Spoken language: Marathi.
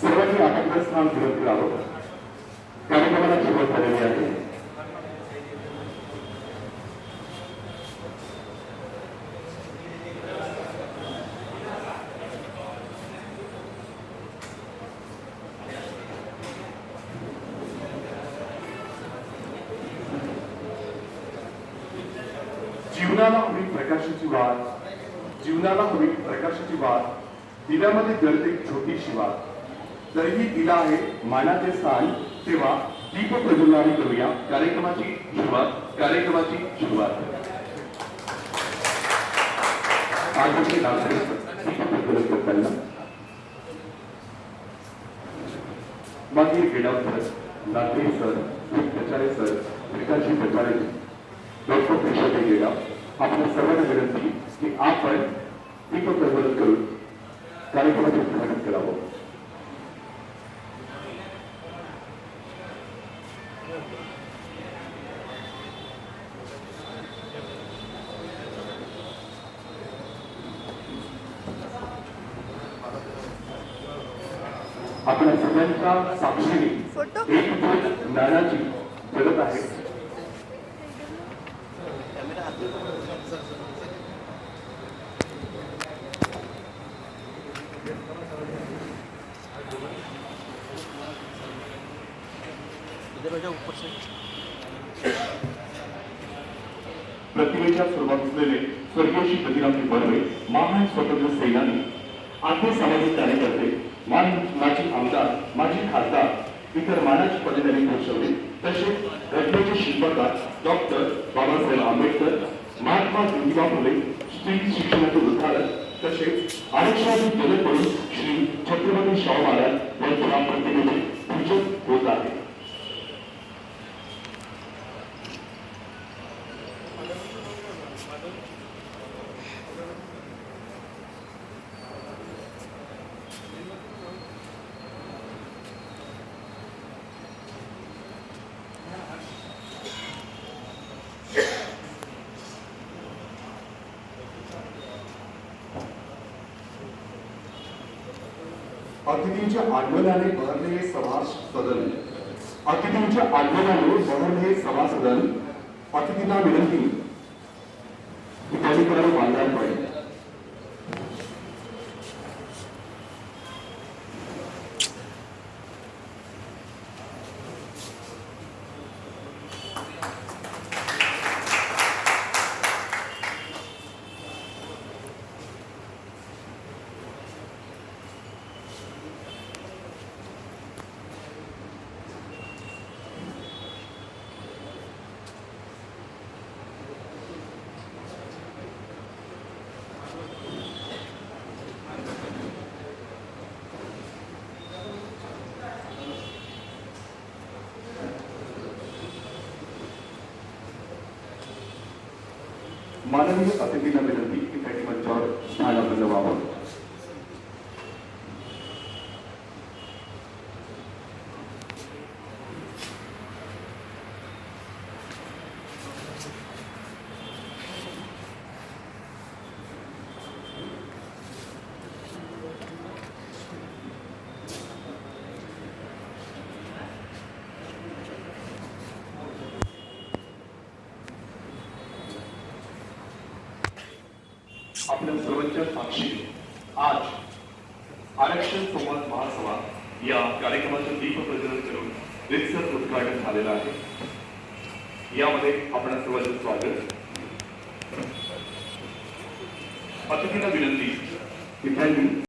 सर्वांनी आपापलं स्नान फिरत करावं कार्यक्रमाला सुरुवात झालेली आहे. जीवनाला हवी प्रकाशाची वाट. जीवनाला हवी प्रकाशाची वाट. दिल्यामध्ये गर्दी छोटीशी वाट. तरीही दिला आहे मानाचे स्थान तेव्हा दीप प्रज्वलनाने करूया. कार्यक्रमाची सुरुवात कार्यक्रमाची सुरुवात. प्रज्वलन की दीप प्रज्वलन करून कार्यक्रमाचे उद्घाटन करावं. आपल्या सगळ्यांच्या साक्षीने? एक फूट नाण्याची जगत आहे प्रतिमेच्या सुरुवात असलेले स्वर्गीय श्री प्रतिरामजी बर्वे महान स्वतंत्र सेनानी आद्य सामाजिक कार्यकर्ते मान माजी आमदार माजी खासदार इतर मानाची पदे त्यांनी भूषवली तसेच घटनेचे शिल्पकार डॉक्टर बाबासाहेब आंबेडकर महात्मा ज्योतिबा फुले स्त्री शिक्षणाचे उद्धारक तसेच आरक्षणाचे जलद म्हणून अतिथींच्या आगमनाने बहरले हे सभा सदन. अतिथींच्या आगमनाने बहरले हे सभा सदन. अतिथींना विनंती. इत्यादी त्यांनी करावं माननीय अतिथींना विनंती की त्यांनी मंचावर आपल्या साक्षी आज आरक्षण संवाद महासभा या कार्यक्रमाचं दीप प्रज्वलन करून रितसर उद्घाटन झालेलं आहे. यामध्ये आपण सर्वांचं स्वागत. अतिथींना विनंती. की